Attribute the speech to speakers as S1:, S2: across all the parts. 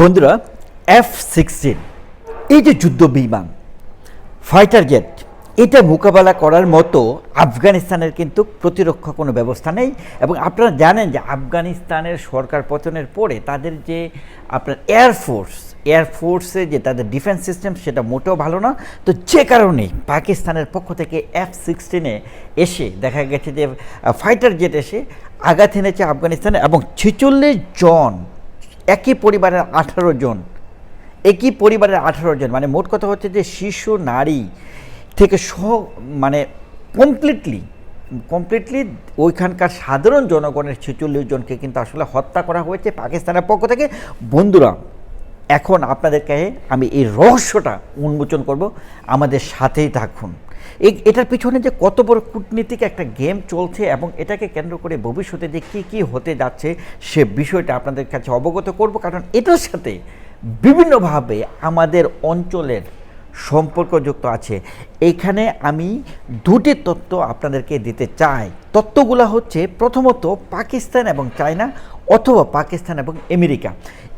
S1: বন্ধুরা F sixteen এই যে যুদ্ধ বিমান ফাইটার জেট এটা মোকাবেলা করার মতো আফগানিস্তানের কিন্তু প্রতিরক্ষা কোনো ব্যবস্থা নেই এবং আপনারা জানেন যে আফগানিস্তানের সরকার পতনের পরে তাদের যে আপনার এয়ারফোর্স এয়ারফোর্সে যে তাদের ডিফেন্স সিস্টেম সেটা মোটেও ভালো না। তো যে কারণে পাকিস্তানের পক্ষ থেকে এফ সিক্সটিনে এসে দেখা গেছে যে ফাইটার জেট এসে আঘাত এনেছে আফগানিস্তানে এবং ছেচল্লিশ জন একই পরিবারের আঠারো জন। একই পরিবারের আঠারো জন। মানে মোট কথা হচ্ছে যে শিশু, নারী থেকে সহ মানে কমপ্লিটলি কমপ্লিটলি ওইখানকার সাধারণ জনগণের ছেচল্লিশ জনকে কিন্তু আসলে হত্যা করা হয়েছে পাকিস্তানের পক্ষ থেকে। বন্ধুরা, এখন আপনাদেরকে আমি এই রহস্যটা উন্মোচন করব। আমাদের সাথেই থাকুন। এটার পিছনে যে কত বড় কূটনীতিক একটা গেম চলছে এবং এটাকে কেন্দ্র করে ভবিষ্যতে যে কী কী হতে যাচ্ছে সে বিষয়টা আপনাদের কাছে অবগত করব। কারণ এটার সাথে বিভিন্নভাবে আমাদের অঞ্চলের সম্পর্কযুক্ত আছে। এইখানে আমি দুটি তত্ত্ব আপনাদেরকে দিতে চাই। তত্ত্বগুলো হচ্ছে প্রথমত পাকিস্তান এবং চায়না অথবা পাকিস্তান এবং আমেরিকা।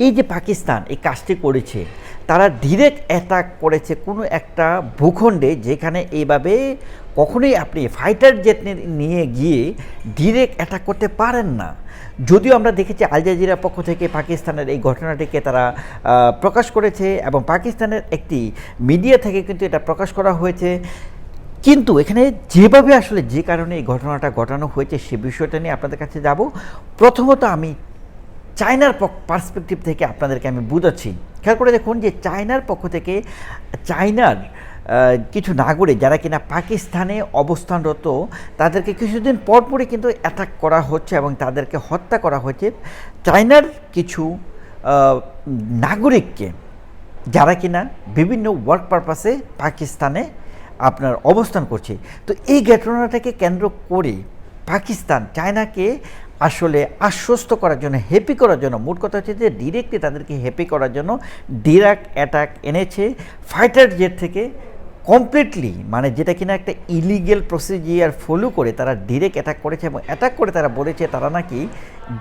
S1: এই যে পাকিস্তান এই কাজটি করেছে, তারা ডিরেক্ট অ্যাটাক করেছে কোনো একটা ভূখণ্ডে যেখানে এইভাবে কখনোই আপনি ফাইটার জেট নিয়ে গিয়ে ডিরেক্ট অ্যাটাক করতে পারেন না। যদিও আমরা দেখেছি আল জাজিরার পক্ষ থেকে পাকিস্তানের এই ঘটনাটিকে তারা প্রকাশ করেছে এবং পাকিস্তানের একটি মিডিয়া থেকে কিন্তু এটা প্রকাশ করা হয়েছে। কিন্তু এখানে যেভাবে আসলে যে কারণে এই ঘটনাটা ঘটানো হয়েছে সে বিষয়টা নিয়ে আপনাদের কাছে যাব। প্রথমত আমি চায়নার পার্সপেক্টিভ থেকে আপনাদেরকে আমি বুঝাচ্ছি। খেয়াল করে দেখুন যে চায়নার পক্ষ থেকে চায়নার কিছু নাগরিক যারা কিনা পাকিস্তানে অবস্থানরত, তাদেরকে কিছুদিন পরপরই কিন্তু অ্যাটাক করা হচ্ছে এবং তাদেরকে হত্যা করা হয়েছে। চায়নার কিছু নাগরিককে যারা কিনা বিভিন্ন ওয়ার্ক পারপাসে পাকিস্তানে আপনার অবস্থান করছে। তো এই ঘটনাটাকে কেন্দ্র করে পাকিস্তান চায়নাকে আসলে আশ্বস্ত করার জন্য হ্যাপি করার জন্য, মোট কথা হচ্ছে যে ডিরেক্টলি তাদেরকে হ্যাপি করার জন্য ডিরাক অ্যাটাক এনেছে। ফাইটার জেট থেকে কমপ্লিটলি মানে যেটা কিনা একটা ইলিগেল প্রসিজিয়ার ফলো করে তারা ডিরেক্ট অ্যাটাক করেছে এবং অ্যাটাক করে তারা বলেছে তারা নাকি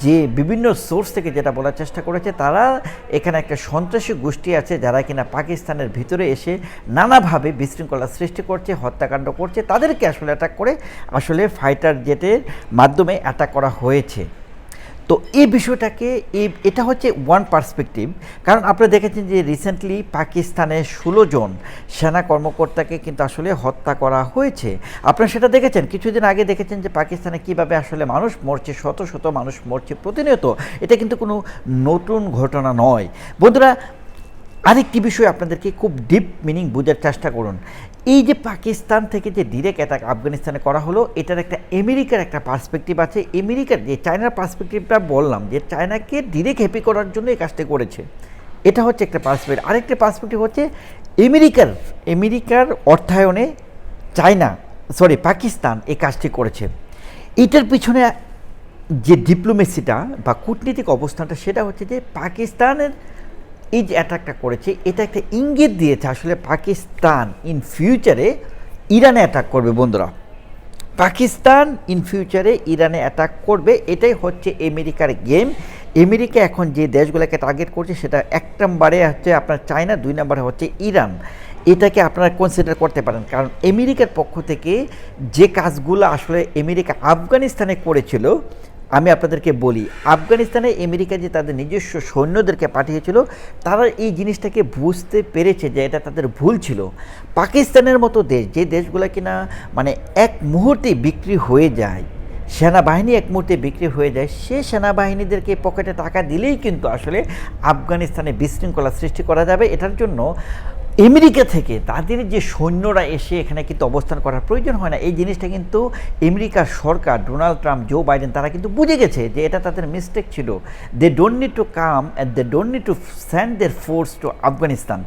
S1: যে বিভিন্ন সোর্স থেকে যেটা বলার চেষ্টা করেছে, তারা এখানে একটা সন্ত্রাসী গোষ্ঠী আছে যারা কিনা পাকিস্তানের ভিতরে এসে নানাভাবে বিশৃঙ্খলা সৃষ্টি করছে, হত্যাকাণ্ড করছে, তাদেরকে আসলে অ্যাটাক করে আসলে ফাইটার জেটের মাধ্যমে অ্যাটাক করা হয়েছে। তো এই বিষয়টাকে এই, এটা হচ্ছে ওয়ান পার্সপেক্টিভ কারণ আপনারা দেখেছেন যে রিসেন্টলি পাকিস্তানে ষোলো জন সেনা কর্মকর্তাকে কিন্তু আসলে হত্যা করা হয়েছে। আপনারা সেটা দেখেছেন? কিছুদিন আগে দেখেছেন যে পাকিস্তানে কীভাবে আসলে মানুষ মরছে, শত শত মানুষ মরছে প্রতিনিয়ত। এটা কিন্তু কোনো নতুন ঘটনা নয়। বন্ধুরা আরেকটি বিষয় আপনাদেরকে খুব ডিপ মিনিং বোঝার চেষ্টা করুন। এই যে পাকিস্তান থেকে যে ডিরেক্ট অ্যাটাক আফগানিস্তানে করা হলো, এটার একটা আমেরিকার একটা পার্সপেক্টিভ আছে। আমেরিকার যে চায়নার পার্সপেক্টিভটা বললাম, যে চায়নাকে ডিরেক্ট হ্যাপি করার জন্য এই কাজটা করেছে। এটা হচ্ছে একটা পার্সপেক্টিভ আরেকটা পার্সপেক্টিভ হচ্ছে আমেরিকার আমেরিকার অর্থায়নে চায়না সরি পাকিস্তান এই কাজটি করেছে। এটার পিছনে যে ডিপ্লোমেসিটা বা কূটনীতিক অবস্থানটা, সেটা হচ্ছে যে পাকিস্তানের এই যে অ্যাটাকটা করেছে, এটা একটা ইঙ্গিত দিয়েছে আসলে পাকিস্তান ইন ফিউচারে ইরানে অ্যাটাক করবে, বন্ধুরা। পাকিস্তান ইন ফিউচারে ইরানে অ্যাটাক করবে, এটাই হচ্ছে আমেরিকার গেম আমেরিকা এখন যে দেশগুলোকে টার্গেট করছে, সেটা এক নম্বরে হচ্ছে আপনার চায়না, দুই নম্বরে হচ্ছে ইরান। এটাকে আপনারা কনসিডার করতে পারেন, কারণ আমেরিকার পক্ষ থেকে যে কাজগুলো আসলে আমেরিকা আফগানিস্তানে করেছিল আমি আপনাদেরকে বলি, আফগানিস্তানে আমেরিকা যে তাদের নিজস্ব সৈন্যদেরকে পাঠিয়েছিল, তারা এই জিনিসটাকে বুঝতে পেরেছে যে এটা তাদের ভুল ছিল। পাকিস্তানের মতো দেশ, যে দেশগুলো কিনা মানে এক মুহূর্তে বিক্রি হয়ে যায়, সেনাবাহিনী এক মুহূর্তে বিক্রি হয়ে যায়, সে সেনাবাহিনীদেরকে পকেটে টাকা দিলেই কিন্তু আসলে আফগানিস্তানে বিশৃঙ্খলা সৃষ্টি করা যাবে। এটার জন্য আমেরিকা থেকে তাদের যে সৈন্যরা এসে এখানে কিন্তু অবস্থান করার প্রয়োজন হয় না। এই জিনিসটা কিন্তু আমেরিকার সরকার ডোনাল্ড ট্রাম্প, জো বাইডেন, তারা কিন্তু বুঝে গেছে যে এটা তাদের মিস্টেক ছিল। They don't need to come and they don't need to send their force to Afghanistan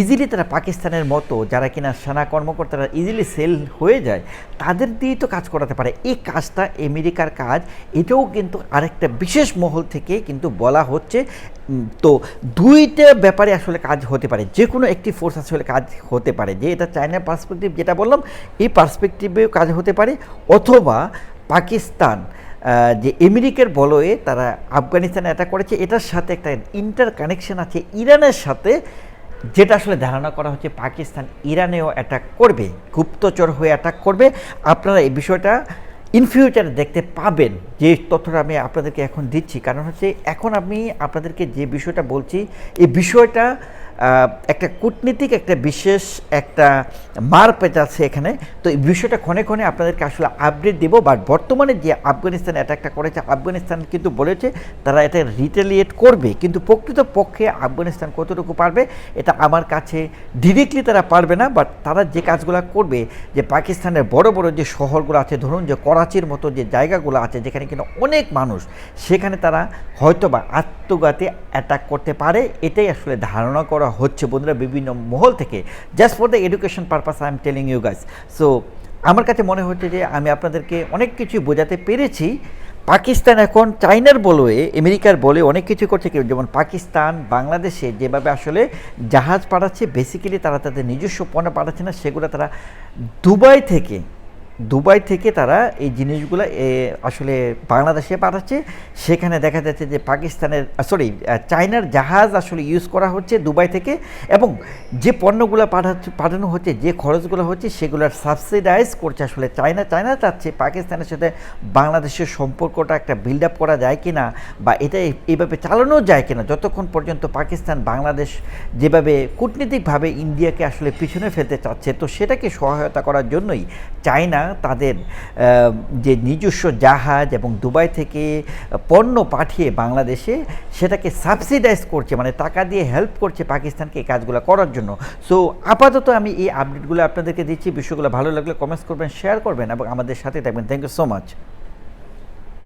S1: easily তারা পাকিস্তানের মতো, যারা কিনা সেনা কর্মকর্তারা ইজিলি সেল হয়ে যায়। তাদের দিয়েই তো কাজ করাতে পারে। এই কাজটা আমেরিকার কাজ। এটাও কিন্তু আরেকটা বিশেষ মহল থেকে কিন্তু বলা হচ্ছে তো দুইটা ব্যাপারে আসলে কাজ হতে পারে। যে কোনো একটি ফোর্স আসলে কাজ হতে পারে যে এটা চায়নার পার্সপেক্টিভ যেটা বললাম, এই পার্সপেক্টিভেও কাজ হতে পারে। অথবা পাকিস্তান যে আমেরিকার বলয়ে তারা আফগানিস্তানে অ্যাটাক করেছে, এটার সাথে একটা ইন্টার কানেকশন আছে ইরানের সাথে, যেটা আসলে ধারণা করা হচ্ছে পাকিস্তান ইরানেও অ্যাটাক করবে, গুপ্তচর হয়ে অ্যাটাক করবে। আপনারা এই বিষয়টা ইন ফিউচারে দেখতে পাবেন যে তথ্যটা আমি আপনাদেরকে এখন দিচ্ছি। কারণ হচ্ছে এখন আমি আপনাদেরকে যে বিষয়টা বলছি, এই বিষয়টা একটা কূটনীতিক, একটা বিশেষ একটা মার পেচ আছে এখানে। তো এই বিষয়টা ক্ষণে ক্ষণে আপনাদেরকে আসলে আপডেট দেবো। বাট বর্তমানে যে আফগানিস্তান অ্যাটাকটা করেছে, আফগানিস্তান কিন্তু বলেছে তারা এটা রিটেলিয়েট করবে। কিন্তু প্রকৃত পক্ষে আফগানিস্তান কতটুকু পারবে, এটা আমার কাছে ডিরেক্টলি তারা পারবে না। বাট তারা যে কাজগুলো করবে, যে পাকিস্তানের বড় বড় যে শহরগুলো আছে, ধরুন যে করাচির মতো যে জায়গাগুলো আছে, যেখানে কিন্তু অনেক মানুষ, সেখানে তারা হয়তো বা আত্মঘাতী অ্যাটাক করতে পারে। এটাই আসলে ধারণা করা হচ্ছে বন্ধুরা বিভিন্ন মহল থেকে just for the education purpose I am telling you guys so আমার কাছে মনে হচ্ছে যে আমি আপনাদেরকে অনেক কিছু বোঝাতে পেরেছি। পাকিস্তান এখন চাইনার বলয়ে, আমেরিকার বলে অনেক কিছু করছে যেমন পাকিস্তান, বাংলাদেশে যেভাবে আসলে জাহাজ পাঠাচ্ছে বেসিক্যালি তারা তাদের নিজস্ব পণ্য পাঠাচ্ছে না, সেগুলো তারা দুবাই থেকে দুবাই থেকে তারা এই জিনিসগুলো আসলে বাংলাদেশে পাঠাচ্ছে। সেখানে দেখা যাচ্ছে যে পাকিস্তানের সরি চায়নার জাহাজ আসলে ইউজ করা হচ্ছে দুবাই থেকে এবং যে পণ্যগুলো পাঠাচ্ছে, পাঠানো হচ্ছে, যে খরচগুলো হচ্ছে সেগুলোর সাবসিডাইজ করছে আসলে চায়না। চায়না চাচ্ছে পাকিস্তানের সাথে বাংলাদেশের সম্পর্কটা একটা বিল্ড আপ করা যায় কি না বা এটা এই- এইভাবে চালানো যায় কি না যতক্ষণ পর্যন্ত পাকিস্তান, বাংলাদেশ যেভাবে কূটনীতিকভাবে ইন্ডিয়াকে আসলে পিছনে ফেলতে চাচ্ছে, তো সেটাকে সহায়তা করার জন্যই চায়না তাদের যে নিজস্ব জাহাজ এবং দুবাই থেকে পণ্য পাঠিয়ে বাংলাদেশে সেটাকে সাবসিডাইজ করছে মানে টাকা দিয়ে হেল্প করছে পাকিস্তানকে এই কাজগুলো করার জন্য। সো আপাতত আমি এই আপডেটগুলো আপনাদেরকে দিচ্ছি। বিষয়গুলো ভালো লাগলে কমেন্টস করবেন শেয়ার করবেন এবং আমাদের সাথে থাকবেন। Thank you so much